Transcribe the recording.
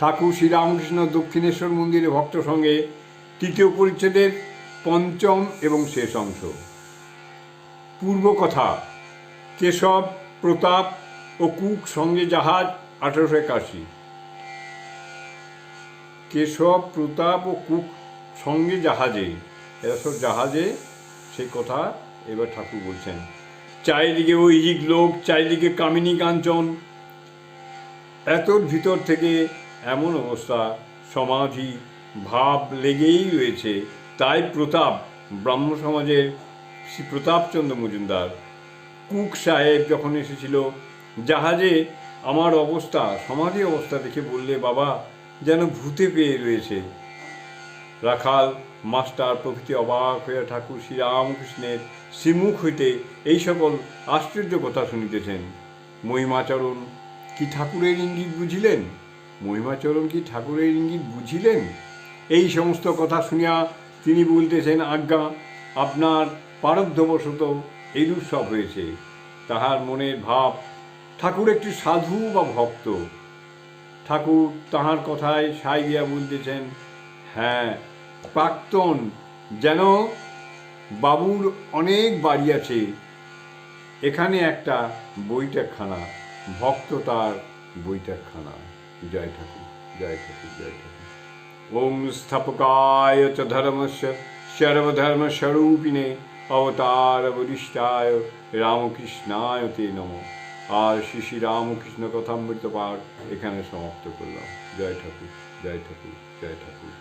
ঠাকুর শ্রীরামকৃষ্ণ দক্ষিণেশ্বর মন্দিরে ভক্ত সঙ্গে তৃতীয় পরিচ্ছেদের পঞ্চম এবং শেষ অংশ। পূর্ব কথা, কেশব, প্রতাপ ও কুক সঙ্গে জাহাজ আঠারোশো একাশি। কেশব, প্রতাপ ও কুক সঙ্গে জাহাজে এরা সব জাহাজে সেই কথা এবার ঠাকুর বলছেন। চারিদিকে ঐহিক লোক, চারিদিকে কামিনী কাঞ্চন। এতর ভিতর থেকে এমন অবস্থা সমাধি ভাব লেগেই রয়েছে। তাই প্রতাপ, ব্রাহ্ম সমাজের শ্রী প্রতাপচন্দ্র মজুমদার, কুক সাহেব যখন এসেছিল, জাহাজে আমার অবস্থা, সমাধি অবস্থা দেখে বললে, বাবা, যেন ভূতে পেয়ে রয়েছে। রাখাল, মাস্টার প্রভৃতি অবাক হইয়া ঠাকুর শ্রীরামকৃষ্ণের শ্রীমুখ হইতে এই সকল আশ্চর্য কথা শুনিতেছেন। মহিমাচরণ, কি ঠাকুরের ইঙ্গিত বুঝিলেন? মহিমাচরণ কি ঠাকুরের ইঙ্গিত বুঝিলেন? এই সমস্ত কথা শুনিয়া তিনি বলতেছেন, আজ্ঞা, আপনার পারব্ধবশত এইরূপ সব হয়েছে। তাহার মনের ভাব, ঠাকুর একটি সাধু বা ভক্ত। ঠাকুর তাহার কথায় সাই দিয়া বলতেছেন হ্যাঁ প্রাক্তন, যেন বাবুর অনেক বাড়ি আছে। এখানে একটা বৈঠকখানা, ভক্ত তার বৈঠকখানা। জয় ঠাকুর জয় ঠাকুর জয় ঠাকুর। ওম স্থাপকায় চ ধর্মস্য, সর্বধর্মস্বরূপিণে অবতার বরিষ্ঠায় রামকৃষ্ণায় তে নম। আর শ্রী শ্রী রামকৃষ্ণ কথামৃত পাঠ এখানে সমাপ্ত করলাম। জয় ঠাকুর জয় ঠাকুর জয় ঠাকুর।